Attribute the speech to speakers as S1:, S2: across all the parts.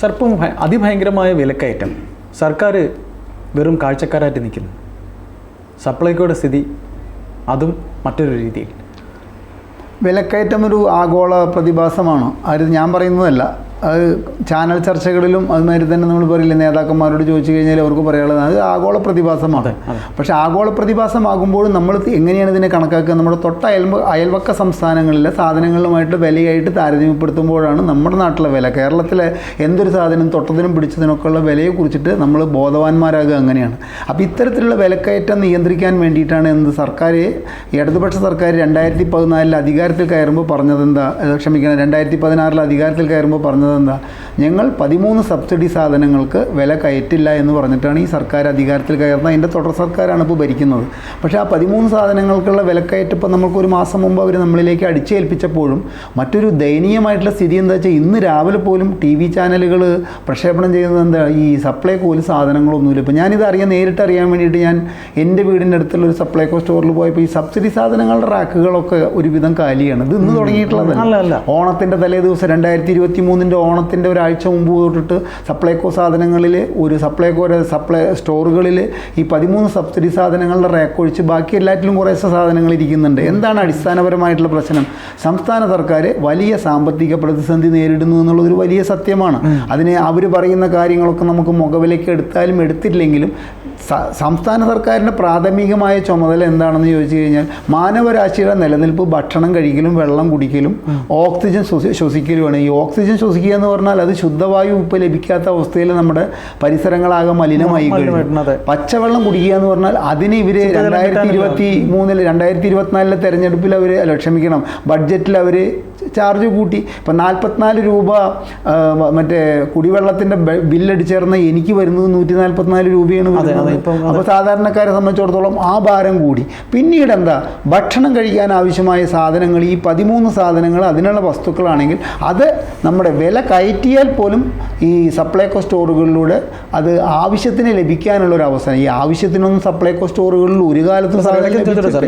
S1: Sir ഇപ്പം അതിഭയങ്കരമായ വിലക്കയറ്റം. സർക്കാർ വെറും കാഴ്ചക്കാരായിട്ട് നിൽക്കുന്നു. സപ്ലൈകോയുടെ സ്ഥിതി അതും മറ്റൊരു രീതിയിൽ.
S2: വിലക്കയറ്റം ഒരു ആഗോള പ്രതിഭാസമാണ്. അത് ഞാൻ പറയുന്നതല്ല. അത് ചാനൽ ചർച്ചകളിലും അതുമാതിരി തന്നെ നമ്മൾ പറയില്ല നേതാക്കന്മാരോട് ചോദിച്ചു കഴിഞ്ഞാൽ അവർക്ക് പറയാനുള്ളത് അത് ആഗോള പ്രതിഭാസമാണ്. പക്ഷെ ആഗോള പ്രതിഭാസമാകുമ്പോഴും നമ്മൾ എങ്ങനെയാണ് ഇതിനെ കണക്കാക്കുക? നമ്മുടെ തൊട്ട അയൽ അയൽവക്ക സംസ്ഥാനങ്ങളിലെ സാധനങ്ങളുമായിട്ട് വിലയായിട്ട് താരതമ്യപ്പെടുത്തുമ്പോഴാണ് നമ്മുടെ നാട്ടിലെ വില. കേരളത്തിലെ എന്തൊരു സാധനം തൊട്ടതിനും പിടിച്ചതിനൊക്കെ ഉള്ള വിലയെ കുറിച്ചിട്ട് നമ്മൾ ബോധവാന്മാരാകുക അങ്ങനെയാണ്. അപ്പോൾ ഇത്തരത്തിലുള്ള വിലക്കയറ്റം നിയന്ത്രിക്കാൻ വേണ്ടിയിട്ടാണ് എന്ത് സർക്കാർ ഇടതുപക്ഷ സർക്കാർ രണ്ടായിരത്തി പതിനാലിൽ അധികാരത്തിൽ കയറുമ്പോൾ പറഞ്ഞത് എന്താ ക്ഷമിക്കണം രണ്ടായിരത്തി പതിനാറിൽ അധികാരത്തിൽ കയറുമ്പോൾ na, ഞങ്ങൾ പതിമൂന്ന് സബ്സിഡി സാധനങ്ങൾക്ക് വില കയറ്റില്ല എന്ന് പറഞ്ഞിട്ടാണ് ഈ സർക്കാർ അധികാരത്തിൽ കയറുന്നത്. അതിന്റെ തുടർ സർക്കാരാണ് ഇപ്പോൾ ഭരിക്കുന്നത്. പക്ഷേ ആ പതിമൂന്ന് സാധനങ്ങൾക്കുള്ള വിലക്കയറ്റം ഇപ്പോൾ നമുക്ക് ഒരു മാസം മുമ്പ് അവർ നമ്മളിലേക്ക് അടിച്ചേൽപ്പിച്ചപ്പോഴും മറ്റൊരു ദയനീയമായിട്ടുള്ള സ്ഥിതി എന്താ വെച്ചാൽ ഇന്ന് രാവിലെ പോലും ടി വി ചാനലുകൾ പ്രക്ഷേപണം ചെയ്യുന്നത് എന്താ ഈ സപ്ലൈകോയിൽ സാധനങ്ങളൊന്നുമില്ല. ഇപ്പോൾ ഞാനിത് അറിയാൻ നേരിട്ട് അറിയാൻ വേണ്ടിയിട്ട് ഞാൻ എന്റെ വീടിന്റെ അടുത്തുള്ള ഒരു സപ്ലൈകോ സ്റ്റോറിൽ പോയപ്പോൾ ഈ സബ്സിഡി സാധനങ്ങളുടെ റാക്കുകളൊക്കെ ഒരുവിധം കാലിയാണ്. ഇത് ഇന്ന് തുടങ്ങിയിട്ടുള്ളതല്ല.
S1: അല്ല.
S2: ഓണത്തിന്റെ തലേ ദിവസം രണ്ടായിരത്തി ഇരുപത്തി മൂന്നിന്റെ ഓണത്തിന്റെ ഒരാഴ്ച മുമ്പ് തൊട്ടിട്ട് സപ്ലൈകോ സാധനങ്ങളിൽ ഒരു സപ്ലൈകോ സപ്ലൈ സ്റ്റോറുകളിൽ ഈ പതിമൂന്ന് സബ്സിഡി സാധനങ്ങളുടെ റാക്ക് ഒഴിച്ച് ബാക്കി എല്ലാറ്റിലും കുറേ സാധനങ്ങൾ ഇരിക്കുന്നുണ്ട്. എന്താണ് അടിസ്ഥാനപരമായിട്ടുള്ള പ്രശ്നം? സംസ്ഥാന സർക്കാർ വലിയ സാമ്പത്തിക പ്രതിസന്ധി നേരിടുന്നു എന്നുള്ളതൊരു വലിയ സത്യമാണ്. അതിനെ അവർ പറയുന്ന കാര്യങ്ങളൊക്കെ നമുക്ക് മുഖവിലേക്ക് എടുത്താലും എടുത്തില്ലെങ്കിലും സംസ്ഥാന സർക്കാരിന്റെ പ്രാഥമികമായ ചുമതല എന്താണെന്ന് ചോദിച്ചു കഴിഞ്ഞാൽ മാനവരാശിയുടെ നിലനിൽപ്പ് ഭക്ഷണം കഴിക്കലും വെള്ളം കുടിക്കലും ഓക്സിജൻ ശ്വസി ശ്വസിക്കലുമാണ്. ഈ ഓക്സിജൻ ശ്വസിക്കുക എന്ന് പറഞ്ഞാൽ അത് ശുദ്ധവായു ഇപ്പോൾ ലഭിക്കാത്ത അവസ്ഥയിൽ നമ്മുടെ പരിസരങ്ങളാകെ മലിനമായി കഴിഞ്ഞു പച്ചവെള്ളം കുടിക്കുക എന്ന് പറഞ്ഞാൽ അതിന് ഇവർ രണ്ടായിരത്തി. ഇരുപത്തി മൂന്നിൽ രണ്ടായിരത്തി ഇരുപത്തിനാലിലെ തെരഞ്ഞെടുപ്പിൽ അവർ അല്ല ക്ഷമിക്കണം. ബഡ്ജറ്റിൽ അവർ ചാർജ് കൂട്ടി. ഇപ്പം നാൽപ്പത്തിനാല് രൂപ മറ്റേ കുടിവെള്ളത്തിന്റെ ബില്ലടിച്ചേർന്ന എനിക്ക് വരുന്നത് നൂറ്റി നാൽപ്പത്തിനാല് രൂപയാണ് വരുന്നത്. അപ്പോൾ സാധാരണക്കാരെ സംബന്ധിച്ചിടത്തോളം ആ ഭാരം കൂടി. പിന്നീട് എന്താ? ഭക്ഷണം കഴിക്കാൻ ആവശ്യമായ സാധനങ്ങൾ ഈ പതിമൂന്ന് സാധനങ്ങൾ അതിനുള്ള വസ്തുക്കളാണെങ്കിൽ അത് നമ്മുടെ വില കയറ്റിയാൽ പോലും ഈ സപ്ലൈകോ സ്റ്റോറുകളിലൂടെ അത് ആവശ്യത്തിന് ലഭിക്കാനുള്ള ഒരു അവസരം. ഈ ആവശ്യത്തിനൊന്നും സപ്ലൈകോ സ്റ്റോറുകളിൽ ഒരു കാലത്തും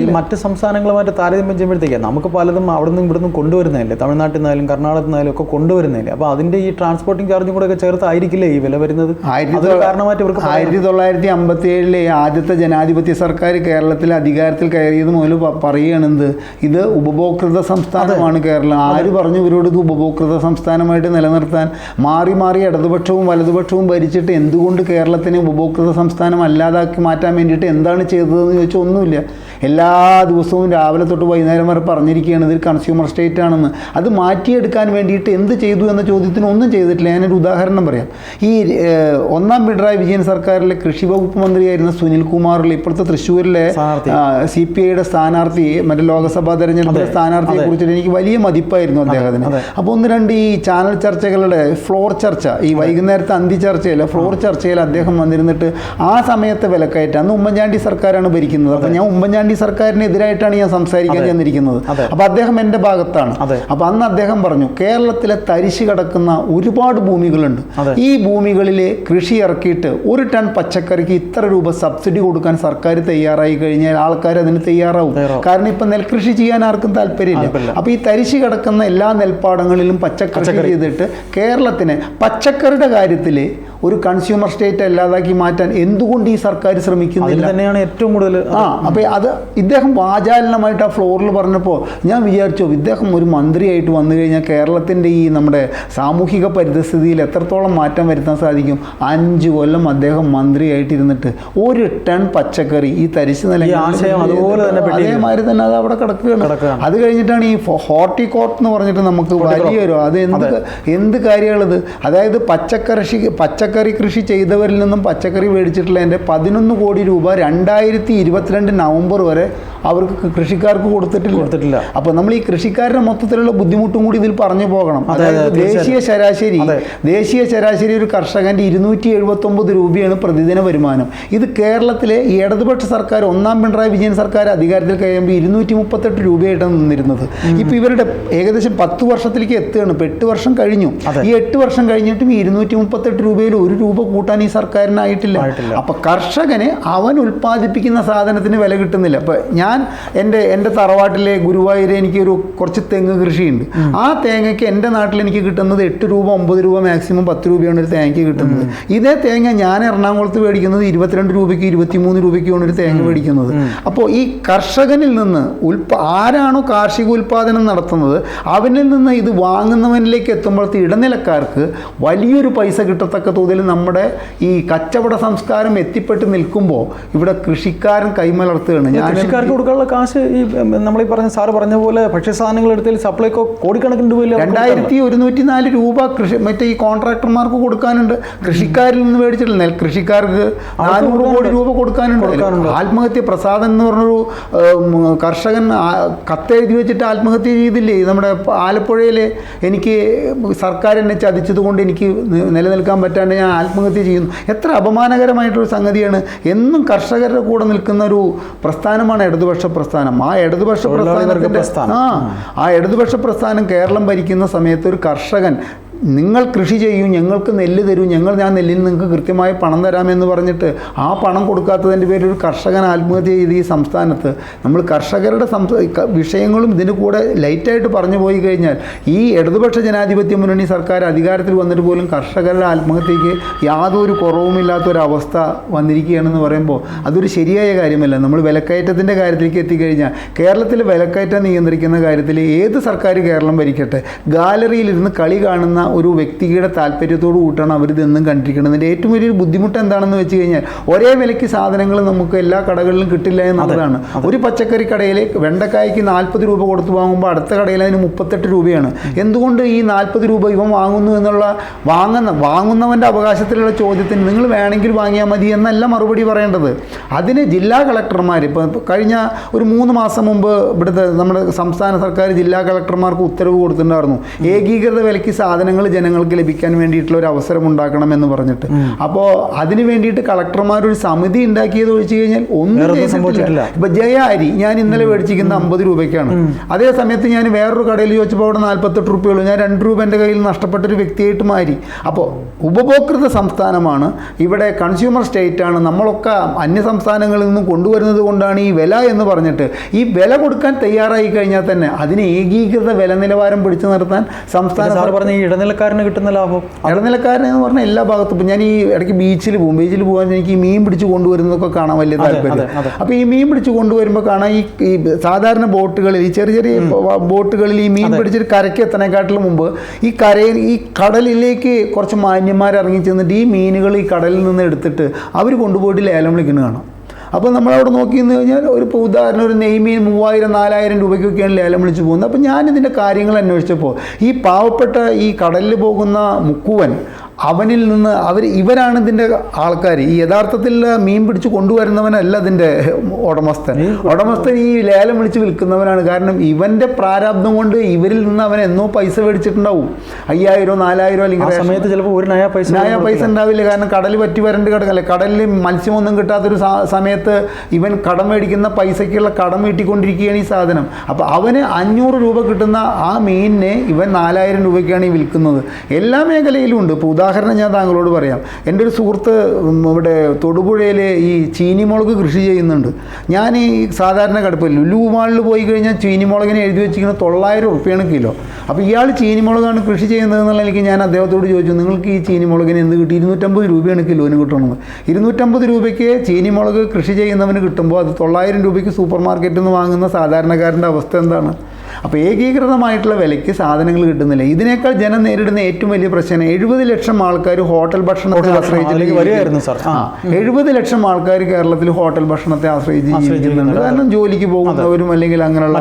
S1: ഈ മറ്റ് സംസ്ഥാനങ്ങളുമായിട്ട് താരതമ്യം ചെയ്യുമ്പോഴത്തേക്കാണ് നമുക്ക് പലതും അവിടെ നിന്നും ഇവിടുന്ന് കൊണ്ടുവരുന്നതല്ലേ? തമിഴ്നാട്ടിൽ നിന്നാലും കർണാടകത്തിൽ നിന്നായാലും ഒക്കെ കൊണ്ടുവരുന്നതല്ലേ? അപ്പോൾ അതിന്റെ ഈ ട്രാൻസ്പോർട്ടിംഗ് ചാർജും കൂടെ ഒക്കെ ചേർത്തായിരിക്കില്ലേ ഈ വില വരുന്നത്?
S2: ആയിരത്തി
S1: കാരണമായിട്ട് ഇവർക്ക്
S2: ആയിരത്തി തൊള്ളായിരത്തി അമ്പത്തി ഏഴിലെ ആദ്യത്തെ ജനാധിപത്യ സർക്കാർ കേരളത്തിൽ അധികാരത്തിൽ കയറിയത് മുതൽ പറയുകയാണെന്ത്? ഇത് ഉപഭോക്തൃ സംസ്ഥാനമാണ് കേരളം. ആര് പറഞ്ഞു ഇവരോട് ഇത് ഉപഭോക്തൃ സംസ്ഥാനമായിട്ട് നിലനിർത്താൻ? മാറി മാറി ഇടതുപക്ഷവും വലതുപക്ഷവും ഭരിച്ചിട്ട് എന്തുകൊണ്ട് കേരളത്തിനെ ഉപഭോക്തൃ സംസ്ഥാനം അല്ലാതാക്കി മാറ്റാൻ വേണ്ടിയിട്ട് എന്താണ് ചെയ്തതെന്ന് ചോദിച്ചാൽ ഒന്നുമില്ല. എല്ലാ ദിവസവും രാവിലെ തൊട്ട് വൈകുന്നേരം വരെ പറഞ്ഞിരിക്കുകയാണ് ഇതൊരു കൺസ്യൂമർ സ്റ്റേറ്റ് ആണെന്ന്. അത് മാറ്റിയെടുക്കാൻ വേണ്ടിയിട്ട് എന്ത് ചെയ്തു എന്ന ചോദ്യത്തിന് ഒന്നും ചെയ്തിട്ടില്ല. ഞാനൊരു ഉദാഹരണം പറയാം. ഈ ഒന്നാം പിണറായി വിജയൻ സർക്കാരിലെ കൃഷി വകുപ്പ് മന്ത്രിയായിരുന്ന സുനിൽ കുമാറിൽ ഇപ്പോഴത്തെ തൃശ്ശൂരിലെ. സി പി ഐയുടെ സ്ഥാനാർത്ഥി മറ്റേ ലോക്സഭാ തെരഞ്ഞെടുപ്പിലെ സ്ഥാനാർത്ഥിയെ. കുറിച്ചിട്ട് എനിക്ക് വലിയ മതിപ്പായിരുന്നു അദ്ദേഹത്തിന്. അപ്പോൾ ഒന്ന് രണ്ട് ഈ ചാനൽ ചർച്ചകളുടെ ഫ്ലോർ ചർച്ച ഈ വൈകുന്നേരത്തെ അന്തി ചർച്ചയിൽ ഫ്ലോർ ചർച്ചയിൽ അദ്ദേഹം വന്നിരുന്നിട്ട് ആ സമയത്തെ വിലക്കയറ്റം. അന്ന് ഉമ്മൻചാണ്ടി സർക്കാരാണ് ഭരിക്കുന്നത്. അപ്പം ഞാൻ ഉമ്മൻചാണ്ടി സർക്കാരിനെതിരായിട്ടാണ് ഞാൻ സംസാരിക്കാൻ. ചെന്നിരിക്കുന്നത്.
S1: അപ്പൊ
S2: അപ്പോൾ അദ്ദേഹം എന്റെ ഭാഗത്താണ്.
S1: അപ്പൊ
S2: അപ്പോൾ അന്ന് അദ്ദേഹം പറഞ്ഞു കേരളത്തിലെ തരിശ് കിടക്കുന്ന ഒരുപാട് ഭൂമികളുണ്ട്. ഈ ഭൂമികളിലെ കൃഷി ഇറക്കിയിട്ട് ഒരു ടൺ പച്ചക്കറിക്ക് ഇത്ര രൂപ സബ്സിഡി കൊടുക്കാൻ സർക്കാർ തയ്യാറായി കഴിഞ്ഞാൽ ആൾക്കാർ അതിന് തയ്യാറാവും. കാരണം ഇപ്പം നെൽകൃഷി ചെയ്യാൻ ആർക്കും താല്പര്യമില്ല.
S1: അപ്പൊ
S2: അപ്പോൾ ഈ തരിശ് കിടക്കുന്ന എല്ലാ നെൽപ്പാടങ്ങളിലും പച്ചക്കറി
S1: പച്ചക്കറി.
S2: ചെയ്തിട്ട് കേരളത്തിന് പച്ചക്കറിയുടെ കാര്യത്തിൽ ഒരു കൺസ്യൂമർ സ്റ്റേറ്റ് അല്ലാതാക്കി മാറ്റാൻ എന്തുകൊണ്ട് ഈ സർക്കാർ
S1: ശ്രമിക്കുന്നത്
S2: ശ്രമിക്കുന്നില്ല
S1: തന്നെയാണ് ഏറ്റവും കൂടുതൽ
S2: ആ അപ്പോൾ അത് ഇദ്ദേഹം വാചാലനമായിട്ട് ആ ഫ്ലോറിൽ പറഞ്ഞപ്പോൾ ഞാൻ വിചാരിച്ചു ഇദ്ദേഹം ഒരു മന്ത്രിയായിട്ട് വന്നു കഴിഞ്ഞാൽ കേരളത്തിന്റെ ഈ നമ്മുടെ സാമൂഹിക പരിതസ്ഥിതിയിൽ എത്രത്തോളം മാറ്റം വരുത്താൻ സാധിക്കും അഞ്ച് കൊല്ലം അദ്ദേഹം മന്ത്രിയായിട്ട് ഇരുന്നിട്ട് ഒരു ടൺ പച്ചക്കറി ഈ തരിശു നില
S1: അതുപോലെ തന്നെ.
S2: അതേമാതിരി തന്നെ അത് അവിടെ കിടക്കുകയാണ്. അത് കഴിഞ്ഞിട്ടാണ് ഈ ഹോർട്ടികോർട്ട് എന്ന് പറഞ്ഞിട്ട് നമുക്ക് വലിയൊരു അത് എന്ത്. എന്ത് കാര്യമാണത് അതായത് പച്ചക്കൃഷി പച്ചക്കറി കൃഷി ചെയ്തവരിൽ നിന്നും പച്ചക്കറി മേടിച്ചിട്ടുള്ള എന്റെ പതിനൊന്ന് കോടി രൂപ രണ്ടായിരത്തി ഇരുപത്തിരണ്ട് നവംബർ വരെ അവർക്ക് കൃഷിക്കാർക്ക് കൊടുത്തിട്ടില്ല.
S1: കൊടുത്തിട്ടില്ല.
S2: അപ്പോൾ നമ്മൾ ഈ കൃഷിക്കാരുടെ മൊത്തത്തിലുള്ള ബുദ്ധിമുട്ടും കൂടി ഇതിൽ പറഞ്ഞു പോകണം.
S1: അതെ, അതെ,
S2: അതായത് ദേശീയ ശരാശരി ദേശീയ ശരാശരി ഒരു കർഷകന്റെ ഇരുന്നൂറ്റി എഴുപത്തൊമ്പത് രൂപയാണ് പ്രതിദിന വരുമാനം. ഇത് കേരളത്തിലെ ഈ ഇടതുപക്ഷ സർക്കാർ ഒന്നാം പിണറായി വിജയൻ സർക്കാർ അധികാരത്തിൽ കഴിയുമ്പോൾ ഇരുന്നൂറ്റി മുപ്പത്തെട്ട് രൂപയായിട്ടാണ് നിന്നിരുന്നത്. ഇപ്പോൾ ഇവരുടെ ഏകദേശം പത്ത് വർഷത്തിലേക്ക് എത്തുകയാണ്. ഇപ്പോൾ എട്ട് വർഷം കഴിഞ്ഞു. ഈ എട്ട് വർഷം കഴിഞ്ഞിട്ടും ഇരുന്നൂറ്റി മുപ്പത്തെട്ട് രൂപയിൽ ഒരു രൂപ കൂട്ടാൻ ഈ സർക്കാരിനായിട്ടില്ല. അപ്പം കർഷകന് അവൻ ഉൽപ്പാദിപ്പിക്കുന്ന സാധനത്തിന് വില കിട്ടുന്നില്ല. അപ്പൊ ഞാൻ എന്റെ എന്റെ തറവാട്ടിലെ ഗുരുവായൂർ എനിക്കൊരു കുറച്ച് തെങ്ങ് കൃഷിയുണ്ട്. ആ തേങ്ങയ്ക്ക് എന്റെ നാട്ടിൽ എനിക്ക് കിട്ടുന്നത് എട്ട് രൂപ ഒമ്പത് രൂപ മാക്സിമം പത്ത് രൂപയാണ് ഒരു തേങ്ങയ്ക്ക് കിട്ടുന്നത്. ഇതേ തേങ്ങ ഞാൻ എറണാകുളത്ത് മേടിക്കുന്നത് ഇരുപത്തിരണ്ട് രൂപയ്ക്ക് ഇരുപത്തിമൂന്ന് രൂപയ്ക്കാണ് ഒരു തേങ്ങ മേടിക്കുന്നത്. അപ്പോൾ ഈ കർഷകനിൽ നിന്ന് ഉൽപ ആരാണോ കാർഷിക ഉൽപ്പാദനം നടത്തുന്നത് അവനിൽ നിന്ന് ഇത് വാങ്ങുന്നവനിലേക്ക് എത്തുമ്പോഴത്തെ ഇടനിലക്കാർക്ക് വലിയൊരു പൈസ കിട്ടത്തക്ക തോതിൽ നമ്മുടെ ഈ കച്ചവട സംസ്കാരം എത്തിപ്പെട്ട് നിൽക്കുമ്പോൾ ഇവിടെ കൃഷിക്കാരൻ കൈമലർത്തുകയാണ്. ഞാൻ
S1: കൃഷിക്കാർക്ക് കൊടുക്കാനുള്ള കാശ് ഈ നമ്മളീ പറഞ്ഞ സാറ് പറഞ്ഞ പോലെ ഭക്ഷ്യസാധനങ്ങൾ എടുത്തതിൽ സപ്ലൈക്കോ കോടിക്കണക്കിന് രൂപയില്ല
S2: രണ്ടായിരത്തി ഒരുന്നൂറ്റി നാല് രൂപ കൃഷി മറ്റേ ഈ കോൺട്രാക്ടർമാർക്ക് കൊടുക്കാനുണ്ട്. കൃഷിക്കാരിൽ നിന്ന് മേടിച്ചിട്ടില്ല. നെൽ കൃഷിക്കാർക്ക് നാനൂറ് കോടി രൂപ കൊടുക്കാനുണ്ട്. ആത്മഹത്യ പ്രസാദൻ എന്ന് പറഞ്ഞൊരു കർഷകൻ കത്തെഴുതി വെച്ചിട്ട് ആത്മഹത്യ ചെയ്തില്ലേ? നമ്മുടെ ആലപ്പുഴയിൽ എനിക്ക് സർക്കാർ എന്നെ ചതിച്ചത് കൊണ്ട് എനിക്ക് നിലനിൽക്കാൻ പറ്റാണ്ട് ഞാൻ ആത്മഹത്യ ചെയ്യുന്നു. എത്ര അപമാനകരമായിട്ടൊരു സംഗതിയാണ്. എന്നും കർഷകരുടെ കൂടെ നിൽക്കുന്ന ഒരു പ്രസ്ഥാനമാണ് ഇടതുപക്ഷ പ്രസ്ഥാനം. ആ ഇടതുപക്ഷ പ്രസ്ഥാനത്തിന്റെ
S1: പ്രസ്ഥാനം.
S2: ആ ആ ഇടതുപക്ഷ പ്രസ്ഥാനം കേരളം ഭരിക്കുന്ന സമയത്ത് ഒരു കർഷകൻ നിങ്ങൾ കൃഷി ചെയ്യൂ ഞങ്ങൾക്ക് നെല്ല് തരും ഞങ്ങൾ ഞാൻ നെല്ലിന് നിങ്ങൾക്ക് കൃത്യമായി പണം തരാമെന്ന് പറഞ്ഞിട്ട് ആ പണം കൊടുക്കാത്തതിന്റെ പേരിൽ ഒരു കർഷകൻ ആത്മഹത്യ ചെയ്ത് ഈ സംസ്ഥാനത്ത്. നമ്മൾ കർഷകരുടെ വിഷയങ്ങളും ഇതിന് കൂടെ ലൈറ്റായിട്ട് പറഞ്ഞു പോയി കഴിഞ്ഞാൽ ഈ ഇടതുപക്ഷ ജനാധിപത്യ മുന്നണി സർക്കാർ അധികാരത്തിൽ വന്നിട്ട് പോലും കർഷകരുടെ ആത്മഹത്യക്ക് യാതൊരു കുറവുമില്ലാത്ത ഒരു അവസ്ഥ വന്നിരിക്കുകയാണെന്ന് പറയുമ്പോൾ അതൊരു ശരിയായ കാര്യമല്ല. നമ്മൾ വിലക്കയറ്റത്തിന്റെ കാര്യത്തിലേക്ക് എത്തിക്കഴിഞ്ഞാൽ കേരളത്തിൽ വിലക്കയറ്റം നിയന്ത്രിക്കുന്ന കാര്യത്തിൽ ഏത് സർക്കാർ കേരളം ഭരിക്കട്ടെ? ഗാലറിയിലിരുന്ന് കളി കാണുന്ന ഒരു വ്യക്തിയുടെ താല്പര്യത്തോട് കൂട്ടാണ് അവരിതെന്നും കണ്ടിരിക്കുന്നതിന്റെ കണ്ടിരിക്കുന്നത് ഏറ്റവും വലിയൊരു ബുദ്ധിമുട്ട് എന്താണെന്ന് വെച്ച് കഴിഞ്ഞാൽ ഒരേ വിലയ്ക്ക് സാധനങ്ങൾ നമുക്ക് എല്ലാ കടകളിലും കിട്ടില്ല എന്നുള്ളതാണ്. ഒരു പച്ചക്കറി കടയിൽ വെണ്ടക്കായ്ക്ക് നാൽപ്പത് രൂപ കൊടുത്ത് വാങ്ങുമ്പോൾ അടുത്ത കടയിൽ അതിന് മുപ്പത്തെട്ട് രൂപയാണ്. എന്തുകൊണ്ട് ഈ നാൽപ്പത് രൂപ ഇവ വാങ്ങുന്നു എന്നുള്ള വാങ്ങുന്ന വാങ്ങുന്നവന്റെ അവകാശത്തിലുള്ള ചോദ്യത്തിന് നിങ്ങൾ വേണമെങ്കിൽ വാങ്ങിയാൽ മതി എന്നല്ല മറുപടി പറയേണ്ടത്. അതിന് ജില്ലാ കളക്ടർമാർ ഇപ്പോൾ കഴിഞ്ഞ ഒരു മൂന്ന് മാസം മുമ്പ് ഇവിടുത്തെ നമ്മുടെ സംസ്ഥാന സർക്കാർ ജില്ലാ കളക്ടർമാർക്ക് ഉത്തരവ് കൊടുത്തിട്ടുണ്ടായിരുന്നു. ഏകീകൃത വിലയ്ക്ക് സാധനങ്ങൾ ജനങ്ങൾക്ക് ലഭിക്കാൻ വേണ്ടിയിട്ടുള്ള ഒരു അവസരം ഉണ്ടാക്കണം എന്ന് പറഞ്ഞിട്ട്. അപ്പോൾ അതിന് വേണ്ടിയിട്ട് കളക്ടർമാർ ഒരു സമിതി ഉണ്ടാക്കിയത് ഒഴിച്ചു കഴിഞ്ഞാൽ ഒന്നും
S1: സംഭവിച്ചിട്ടില്ല.
S2: ഇപ്പൊ ജയ അരി ഞാൻ ഇന്നലെ മേടിച്ചിരിക്കുന്ന അമ്പത് രൂപയ്ക്കാണ്. അതേ സമയത്ത് ഞാൻ വേറൊരു കടയിൽ ചോദിച്ചപ്പോൾ അവിടെ നാൽപ്പത്തെട്ട് രൂപയുള്ളൂ ഞാൻ രണ്ട് രൂപ എന്റെ കയ്യിൽ നഷ്ടപ്പെട്ടൊരു വ്യക്തിയായിട്ട് മാറി. അപ്പോൾ ഉപഭോക്തൃ സംസ്ഥാനമാണ്. ഇവിടെ കൺസ്യൂമർ സ്റ്റേറ്റ് ആണ്. നമ്മളൊക്കെ അന്യ സംസ്ഥാനങ്ങളിൽ നിന്നും കൊണ്ടുവരുന്നത് കൊണ്ടാണ് ഈ വില എന്ന് പറഞ്ഞിട്ട്. ഈ വില കൊടുക്കാൻ തയ്യാറായി കഴിഞ്ഞാൽ തന്നെ അതിന് ഏകീകൃത വില നിലവാരം പിടിച്ചു നിർത്താൻ സംസ്ഥാന
S1: പറഞ്ഞ ഈ ഇടനിലക്കാരന് കിട്ടുന്ന ലാഭം?
S2: ഇടനിലക്കാരൻ എന്ന് പറഞ്ഞാൽ എല്ലാ ഭാഗത്തും. ഇപ്പം ഞാൻ ഈ ഇടയ്ക്ക് ബീച്ചിൽ പോകും. ബീച്ചിൽ പോകാൻ എനിക്ക് ഈ മീൻ പിടിച്ച് കൊണ്ടുവരുന്നതൊക്കെ കാണാൻ വലിയ താല്പര്യം. അപ്പോൾ ഈ മീൻ പിടിച്ച് കൊണ്ടുവരുമ്പോൾ കാണാൻ ഈ ഈ സാധാരണ ബോട്ടുകളിൽ ഈ ചെറിയ ചെറിയ ബോട്ടുകളിൽ ഈ മീൻ പിടിച്ചിട്ട് കരയ്ക്ക് എത്തണേക്കാട്ടിലും മുമ്പ് ഈ കരയിൽ ഈ കടലിലേക്ക് കുറച്ച് മാന്യന്മാർ ഇറങ്ങി ചെന്നിട്ട് ഈ മീനുകൾ ഈ കടലിൽ നിന്ന് എടുത്തിട്ട് അവർ കൊണ്ടുപോയിട്ട് ലേലം വിളിക്കുന്നത് കാണാം. അപ്പോൾ നമ്മളവിടെ നോക്കി നിന്ന് കഴിഞ്ഞാൽ ഒരു ഇപ്പോൾ ഉദാഹരണം ഒരു നെയ്മീൻ മൂവായിരം നാലായിരം രൂപയ്ക്കൊക്കെയാണ് ലേലം വിളിച്ച് പോകുന്നത്. അപ്പോൾ ഞാനിതിന്റെ കാര്യങ്ങൾ അന്വേഷിച്ചപ്പോൾ ഈ പാവപ്പെട്ട ഈ കടലിൽ പോകുന്ന മുക്കുവൻ അവനിൽ നിന്ന് അവർ ഇവരാണ് ഇതിന്റെ ആൾക്കാർ ഈ യഥാർത്ഥത്തിൽ മീൻ പിടിച്ച് കൊണ്ടുവരുന്നവനല്ല ഇതിന്റെ ഉടമസ്ഥൻ. ഉടമസ്ഥൻ ഈ ലേലം വിളിച്ച് വിൽക്കുന്നവനാണ്. കാരണം ഇവന്റെ പ്രാരാബ്ദം കൊണ്ട് ഇവരിൽ നിന്ന് അവൻ എന്നോ പൈസ മേടിച്ചിട്ടുണ്ടാവും. അയ്യായിരോ നാലായിരോ അല്ലെങ്കിൽ
S1: സമയത്ത് ചിലപ്പോൾ ഒരു നയ പൈസ
S2: നയ പൈസ ഉണ്ടാവില്ല. കാരണം കടൽ പറ്റി വരണ്ട് കിടക്കല്ലേ കടലിൽ മത്സ്യമൊന്നും കിട്ടാത്തൊരു സമയത്ത് ഇവൻ കടം മേടിക്കുന്ന പൈസയ്ക്കുള്ള കടം വീട്ടിക്കൊണ്ടിരിക്കുകയാണ് ഈ സാധനം. അപ്പോൾ അവന് അഞ്ഞൂറ് രൂപ കിട്ടുന്ന ആ മീനിനെ ഇവൻ നാലായിരം രൂപയ്ക്കാണ് ഈ വിൽക്കുന്നത്. എല്ലാ മേഖലയിലും ഉണ്ട്. ഇപ്പോൾ ഉദാഹരണം ഞാൻ താങ്കളോട് പറയാം. എന്റെ ഒരു സുഹൃത്ത് ഇവിടെ തൊടുപുഴയിൽ ഈ ചീനിമുളക് കൃഷി ചെയ്യുന്നുണ്ട്. ഞാൻ ഈ സാധാരണ കടുപ്പ് ലുലു മാളിൽ പോയി കഴിഞ്ഞാൽ ചീനിമുളകിനെ എഴുതി വെച്ചിരിക്കുന്നത് തൊള്ളായിരം ഉറുപ്പ്യാണ് കിലോ. അപ്പോൾ ഇയാൾ ചീനിമുളകാണ് കൃഷി ചെയ്യുന്നത് എന്നുള്ള എനിക്ക് ഞാൻ അദ്ദേഹത്തോട് ചോദിച്ചു നിങ്ങൾക്ക് ഈ ചീനിമുളകിന് എന്ത് കിട്ടി? ഇരുന്നൂറ്റമ്പത് രൂപയാണ് കിലോന് കിട്ടുന്നത് ഇരുന്നൂറ്റമ്പത് രൂപയ്ക്ക് ചീനിമുളക് കൃഷി ചെയ്യുന്നവന് കിട്ടുമ്പോൾ അത് തൊള്ളായിരം രൂപയ്ക്ക് സൂപ്പർ മാർക്കറ്റിൽ നിന്ന് വാങ്ങുന്ന സാധാരണക്കാരന്റെ അവസ്ഥ എന്താണ്? അപ്പോൾ ഏകീകൃതമായിട്ടുള്ള വിലയ്ക്ക് സാധനങ്ങൾ കിട്ടുന്നില്ല. ഇതിനേക്കാൾ ജനം നേരിടുന്ന ഏറ്റവും വലിയ പ്രശ്നം എഴുപത് ലക്ഷം ആൾക്കാർ ഹോട്ടൽ ഭക്ഷണത്തെ ആശ്രയിച്ചിട്ട്
S1: അതിലേക്ക് സാർ. ആ.
S2: എഴുപത് ലക്ഷം ആൾക്കാർ കേരളത്തിൽ ഹോട്ടൽ ഭക്ഷണത്തെ ആശ്രയിച്ച് ജീവിക്കുന്നുണ്ട്. കാരണം ജോലിക്ക് പോകുന്നവരും അല്ലെങ്കിൽ അങ്ങനെയുള്ള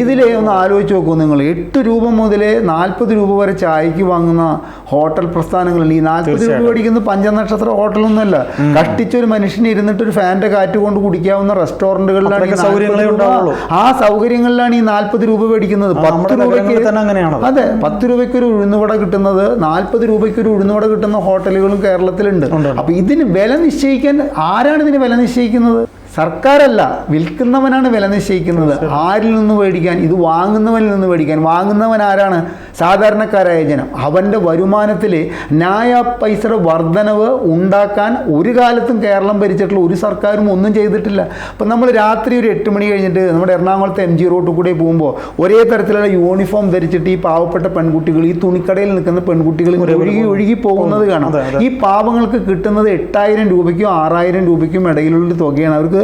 S2: ഇതിലേ ഒന്ന് ആലോചിച്ച് നോക്കൂ നിങ്ങൾ. എട്ട് രൂപ മുതൽ നാൽപ്പത് രൂപ വരെ ചായക്ക് വാങ്ങുന്ന ഹോട്ടൽ പ്രസ്ഥാനങ്ങളുണ്ട്. ഈ നാൽപ്പത് രൂപ. മേടിക്കുന്ന പഞ്ചനക്ഷത്ര ഹോട്ടലൊന്നുമല്ല. കഷ്ടിച്ചൊരു മനുഷ്യന് ഇരുന്നിട്ട് ഒരു ഫാന്റെ കാറ്റ് കൊണ്ട് കുടിക്കാവുന്ന റെസ്റ്റോറന്റുകളിലാണ് ഈ
S1: സൗകര്യങ്ങളേ
S2: 40 ആ സൗകര്യങ്ങളിലാണ് ഈ നാൽപ്പത് രൂപ മേടിക്കുന്നത്. പത്ത്
S1: രൂപയ്ക്ക് തന്നെ അങ്ങനെയാണ്
S2: അതെ പത്ത് രൂപയ്ക്ക് ഒരു ഉഴുന്നുവട കിട്ടുന്നത് നാൽപ്പത് രൂപയ്ക്ക് ഒരു ഉഴുന്നുവട കിട്ടുന്ന ഹോട്ടലുകളും കേരളത്തിലുണ്ട്. അപ്പൊ ഇതിന് വില നിശ്ചയിക്കാൻ ആരാണ് ഇതിന് വില നിശ്ചയിക്കുന്നത്? സർക്കാരല്ല വിൽക്കുന്നവനാണ് വില നിശ്ചയിക്കുന്നത്. ആരിൽ നിന്ന് മേടിക്കാൻ? ഇത് വാങ്ങുന്നവനിൽ നിന്ന് മേടിക്കാൻ. വാങ്ങുന്നവൻ ആരാണ്? സാധാരണക്കാരായ ജനം. അവന്റെ വരുമാനത്തിൽ ന്യായ പൈസ വർധനവ് ഉണ്ടാക്കാൻ ഒരു കാലത്തും കേരളം ഭരിച്ചിട്ടുള്ള ഒരു സർക്കാരും ഒന്നും ചെയ്തിട്ടില്ല. അപ്പം നമ്മൾ രാത്രി ഒരു എട്ട് മണി കഴിഞ്ഞിട്ട് നമ്മുടെ എറണാകുളത്തെ എം ജി റോഡിൽ കൂടെ പോകുമ്പോൾ ഒരേ തരത്തിലുള്ള യൂണിഫോം ധരിച്ചിട്ട് ഈ പാവപ്പെട്ട പെൺകുട്ടികൾ ഈ തുണിക്കടയിൽ നിൽക്കുന്ന പെൺകുട്ടികൾ ഒഴുകി ഒഴുകി പോകുന്നത് കാണാം. ഈ പാവങ്ങൾക്ക് കിട്ടുന്നത് എട്ടായിരം രൂപയ്ക്കും ആറായിരം രൂപയ്ക്കും ഇടയിലുള്ള തുകയാണ്. അവർക്ക്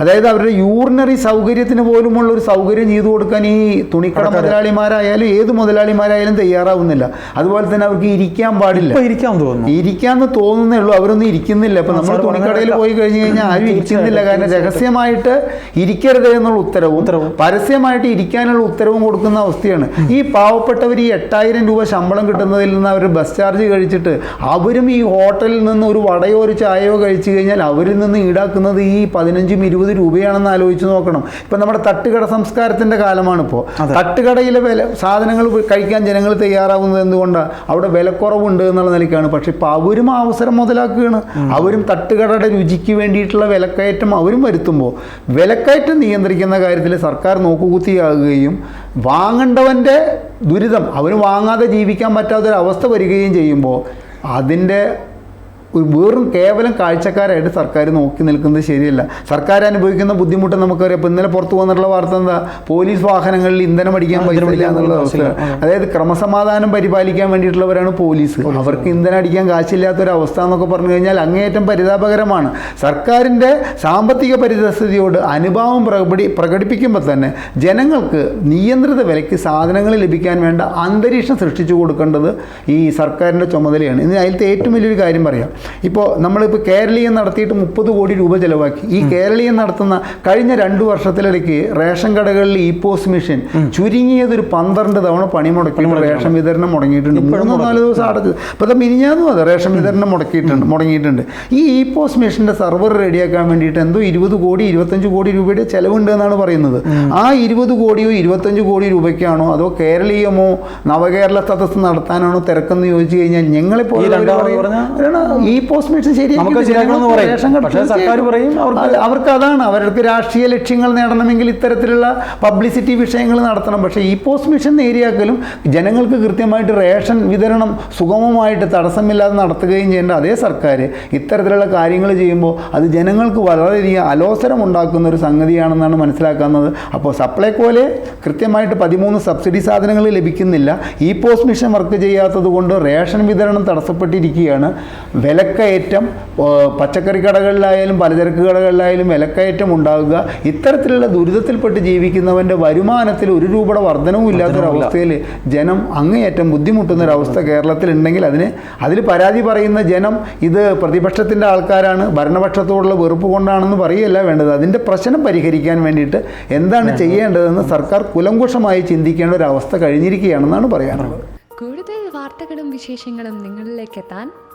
S2: അതായത് അവരുടെ യൂറിനറി സൗകര്യത്തിന് പോലുമുള്ള ഒരു സൗകര്യം ചെയ്തു കൊടുക്കാൻ ഈ തുണിക്കട മുതലാളിമാരായാലും ഏത് മുതലാളിമാരായാലും തയ്യാറാവുന്നില്ല. അതുപോലെ തന്നെ അവർക്ക് ഇരിക്കാൻ പാടില്ല.
S1: ഇരിക്കാൻ തോന്നുന്നു.
S2: ഇരിക്കാന്ന് തോന്നുന്നേ ഉള്ളൂ. അവരൊന്നും ഇരിക്കുന്നില്ല. അപ്പൊ നമ്മൾ തുണിക്കടയിൽ പോയി കഴിഞ്ഞു കഴിഞ്ഞാൽ ആരും ഇരിക്കുന്നില്ല. കാരണം രഹസ്യമായിട്ട് ഇരിക്കരുത് എന്നുള്ള ഉത്തരവും
S1: ഉത്തരവും.
S2: പരസ്യമായിട്ട് ഇരിക്കാനുള്ള ഉത്തരവും കൊടുക്കുന്ന അവസ്ഥയാണ്. ഈ പാവപ്പെട്ടവർ ഈ എട്ടായിരം രൂപ ശമ്പളം കിട്ടുന്നതിൽ നിന്ന് അവർ ബസ് ചാർജ് കഴിച്ചിട്ട് അവരും ഈ ഹോട്ടലിൽ നിന്ന് ഒരു വടയോ ഒരു ചായയോ കഴിച്ചു കഴിഞ്ഞാൽ അവരിൽ നിന്ന് ഈടാക്കുന്നത് ഈ പതിനഞ്ചും ഇരുപത് രൂപയാണെന്ന് ആലോചിച്ച് നോക്കണം. ഇപ്പൊ നമ്മുടെ തട്ടുകട സംസ്കാരത്തിന്റെ കാലമാണ് ഇപ്പോൾ
S1: അതെ.
S2: തട്ടുകടയിലെ വില സാധനങ്ങൾ കഴിക്കാൻ ജനങ്ങൾ തയ്യാറാവുന്നത് എന്തുകൊണ്ടാണ് അവിടെ വിലക്കുറവുണ്ട് എന്നുള്ള നിലയ്ക്കാണ്. പക്ഷെ ഇപ്പൊ അവരും ആ അവസരം മുതലാക്കുകയാണ്. അവരും തട്ടുകടയുടെ രുചിക്ക് വേണ്ടിയിട്ടുള്ള വിലക്കയറ്റം അവരും വരുത്തുമ്പോൾ വിലക്കയറ്റം നിയന്ത്രിക്കുന്ന കാര്യത്തിൽ സർക്കാർ നോക്കുകുത്തിയാകുകയും വാങ്ങേണ്ടവന്റെ ദുരിതം അവന് വാങ്ങാതെ ജീവിക്കാൻ പറ്റാത്തൊരവസ്ഥ വരികയും ചെയ്യുമ്പോൾ അതിന്റെ വെറും കേവലം കാഴ്ചക്കാരായിട്ട് സർക്കാർ നോക്കി നിൽക്കുന്നത് ശരിയല്ല. സർക്കാർ അനുഭവിക്കുന്ന ബുദ്ധിമുട്ട് നമുക്കറിയാം. ഇപ്പം ഇന്നലെ പുറത്തു വന്നിട്ടുള്ള വാർത്ത എന്താ? പോലീസ് വാഹനങ്ങളിൽ ഇന്ധനം അടിക്കാൻ
S1: പറ്റില്ല
S2: എന്നുള്ള. അവസ്ഥ അതായത് ക്രമസമാധാനം പരിപാലിക്കാൻ വേണ്ടിയിട്ടുള്ളവരാണ് പോലീസ്. അവർക്ക് ഇന്ധനം അടിക്കാൻ കാശില്ലാത്ത കാശില്ലാത്തൊരവസ്ഥ എന്നൊക്കെ പറഞ്ഞു കഴിഞ്ഞാൽ അങ്ങേയറ്റം പരിതാപകരമാണ്. സർക്കാരിന്റെ സാമ്പത്തിക പരിതസ്ഥിതിയോട് അനുഭാവം പ്രകടി പ്രകടിപ്പിക്കുമ്പോൾ തന്നെ ജനങ്ങൾക്ക് നിയന്ത്രിത വിലയ്ക്ക് സാധനങ്ങൾ ലഭിക്കാൻ വേണ്ട അന്തരീക്ഷം സൃഷ്ടിച്ചു കൊടുക്കേണ്ടത് ഈ സർക്കാരിന്റെ ചുമതലയാണ്. ഇനി അതിലത്തെ ഏറ്റവും വലിയൊരു കാര്യം പറയാം. ഇപ്പോൾ നമ്മളിപ്പോൾ കേരളീയം നടത്തിയിട്ട് മുപ്പത് കോടി രൂപ ചിലവാക്കി. ഈ കേരളീയം നടത്തുന്ന കഴിഞ്ഞ രണ്ട് വർഷത്തിലിടയ്ക്ക് റേഷൻ കടകളിൽ ഇ പോസ് മെഷീൻ ചുരുങ്ങിയത് ഒരു പന്ത്രണ്ട് തവണ പണി മുടക്കി. റേഷൻ വിതരണം മുടങ്ങിയിട്ടുണ്ട്. മൂന്നോ നാല് ദിവസം അടച്ചത് ഇപ്പോൾ മിനിഞ്ഞാന്നും അതെ റേഷൻ വിതരണം മുടക്കിയിട്ടുണ്ട് മുടങ്ങിയിട്ടുണ്ട്. ഈ ഇ പോസ് മെഷീന്റെ സർവർ റെഡിയാക്കാൻ വേണ്ടിയിട്ട് എന്തോ ഇരുപത് കോടി ഇരുപത്തഞ്ച് കോടി രൂപയുടെ ചിലവുണ്ട് എന്നാണ് പറയുന്നത്. ആ ഇരുപത് കോടിയോ ഇരുപത്തഞ്ച് കോടി രൂപയ്ക്കാണോ അതോ കേരളീയമോ നവകേരള സദസ് നടത്താനാണോ തിരക്കെന്ന് ചോദിച്ചു കഴിഞ്ഞാൽ ഞങ്ങളെ
S1: ഈ രണ്ടാമത് പറഞ്ഞ-
S2: പോസ്റ്റ് മെഷീൻ
S1: നമുക്ക് ശരിയാക്കണമെന്ന് പറയും. പക്ഷേ സർക്കാർ പറയും അവർക്ക്
S2: അവർക്ക് അതാണ്. അവർക്ക് രാഷ്ട്രീയ ലക്ഷ്യങ്ങൾ നേടണമെങ്കിൽ ഇത്തരത്തിലുള്ള പബ്ലിസിറ്റി വിഷയങ്ങൾ നടത്തണം. പക്ഷേ ഈ പോസ്റ്റ് മിഷൻ നേരിയാക്കലും ജനങ്ങൾക്ക് കൃത്യമായിട്ട് റേഷൻ വിതരണം സുഗമമായിട്ട് തടസ്സമില്ലാതെ നടത്തുകയും ചെയ്യേണ്ട അതേ സർക്കാർ ഇത്തരത്തിലുള്ള കാര്യങ്ങൾ ചെയ്യുമ്പോൾ അത് ജനങ്ങൾക്ക് വളരെയധികം അലോസരം ഉണ്ടാക്കുന്ന ഒരു സംഗതിയാണെന്നാണ് മനസ്സിലാക്കുന്നത്. അപ്പോൾ സപ്ലൈകോലെ കൃത്യമായിട്ട് പതിമൂന്ന് സബ്സിഡി സാധനങ്ങൾ ലഭിക്കുന്നില്ല. ഈ പോസ്റ്റ് മിഷൻ വർക്ക് ചെയ്യാത്തത് കൊണ്ട് റേഷൻ വിതരണം തടസ്സപ്പെട്ടിരിക്കുകയാണ്. വിലക്കയറ്റം പച്ചക്കറി കടകളിലായാലും പലചരക്ക് കടകളിലായാലും വിലക്കയറ്റം ഉണ്ടാകുക ഇത്തരത്തിലുള്ള ദുരിതത്തിൽപ്പെട്ട് ജീവിക്കുന്നവന്റെ വരുമാനത്തിൽ ഒരു രൂപയുടെ വർധനവും ഇല്ലാത്തൊരവസ്ഥയിൽ ജനം അങ്ങേയറ്റം ബുദ്ധിമുട്ടുന്ന ഒരവസ്ഥ കേരളത്തിൽ ഉണ്ടെങ്കിൽ അതിന് അതിൽ പരാതി പറയുന്ന ജനം ഇത് പ്രതിപക്ഷത്തിന്റെ ആൾക്കാരാണ് ഭരണപക്ഷത്തോടുള്ള വെറുപ്പ് കൊണ്ടാണെന്ന് പറയുകയല്ല വേണ്ടത്. അതിന്റെ പ്രശ്നം പരിഹരിക്കാൻ വേണ്ടിയിട്ട് എന്താണ് ചെയ്യേണ്ടതെന്ന് സർക്കാർ കുലങ്കുഷമായി ചിന്തിക്കേണ്ട ഒരു അവസ്ഥ കഴിഞ്ഞിരിക്കുകയാണെന്നാണ് പറയാനുള്ളത്.
S3: കൂടുതൽ വാർത്തകളും വിശേഷങ്ങളും നിങ്ങളിലേക്ക് എത്താൻ